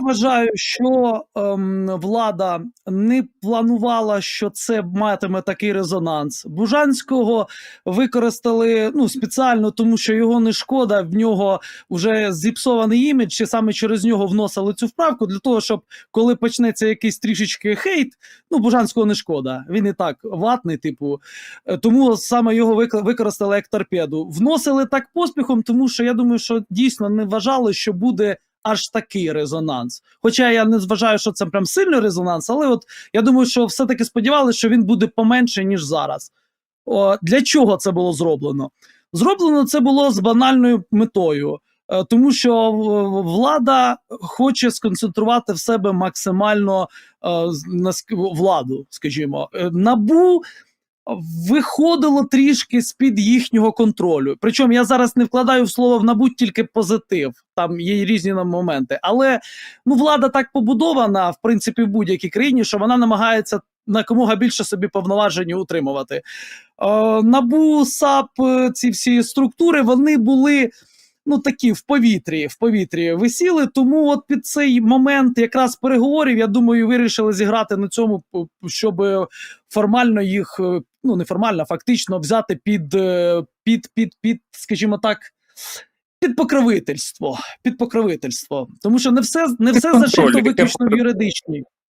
Вважаю, що ем, влада не планувала, що це матиме такий резонанс. Бужанського використали ну спеціально, тому що його не шкода. В нього вже зіпсований імідж, чи саме через нього вносили цю вправку для того, щоб коли почнеться якийсь трішечки хейт, ну Бужанського не шкода. Він і так ватний, типу. Е, Тому саме його вик- використали як торпеду. Вносили так поспіхом, тому що я думаю, що дійсно не вважали, що буде аж такий резонанс. Хоча я не зважаю, що це прям сильний резонанс, але от я думаю, що все-таки сподівалися, що він буде поменше, ніж зараз. О, для чого це було зроблено? Зроблено це було з банальною метою. Е, Тому що влада хоче сконцентрувати в себе максимально е, владу, скажімо, Е, набу виходило трішки з-під їхнього контролю. Причому я зараз не вкладаю в слово в набу тільки позитив, там є різні моменти. Але ну, влада так побудована, в принципі, в будь-якій країні, що вона намагається якомога більше собі повноважень утримувати. Е, Набу, САП, е, ці всі структури, вони були. Ну, такі в повітрі, в повітрі висіли. Тому от під цей момент якраз переговорів, я думаю, вирішили зіграти на цьому, щоб формально їх, е, ну не формально, фактично взяти під, е, під, під, під, скажімо так, під покровительство. Під покровительство. Тому що не все, не все зашито виключно в юридичній.